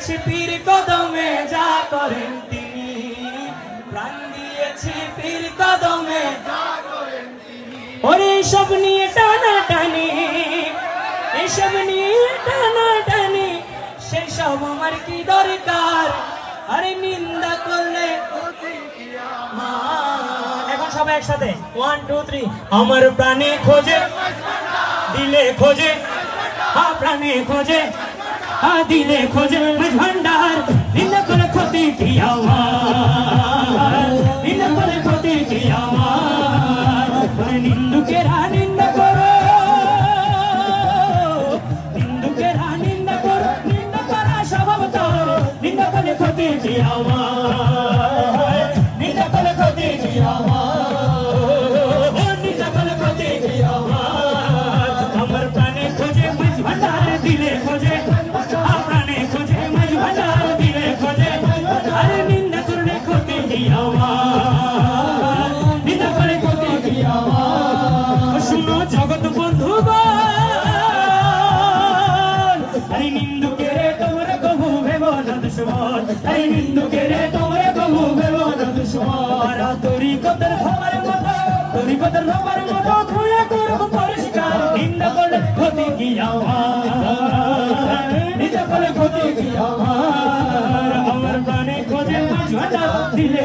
দিয়েছি পীর কদমে যা করেন তিনি। প্রাণ দিয়েছি পীর কদমে ওরে সব নিয়ে টানা টানি এসব নিয়ে টানা টানি সেই সব আমার কি দরকার? আরে নিন্দা করলে এখন সবাই একসাথে। ওয়ান টু থ্রি আমার প্রাণে খোঁজে, দিলে খোঁজে হা প্রাণে খোঁজে। দিলে খোঁজে ভান্ডার নিন্দা করে ক্ষতি কি আমার? নিন্দা করে ক্ষতি কি আমার? নিন্দুকেরা নিন্দা করো। নিন্দুকেরা নিন্দা করো, নিন্দা করা স্বভাব তো নিন্দা করে ক্ষতি কি আমার? দুশ্মন আরে নিন্দুকে রে তোমরে কবু ভেব না দুশ্মন। তোরি কতর খবর মতো তোরি কতর খবর মতো ধুয়ে করব পরিষ্কার। নিন্দা করলে ক্ষতি কি আমার? নিন্দা করলে ক্ষতি কি আমার? আমার প্রাণে খোঁজে মাঝ ভান্ডার দিলে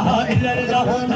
ilaha illallah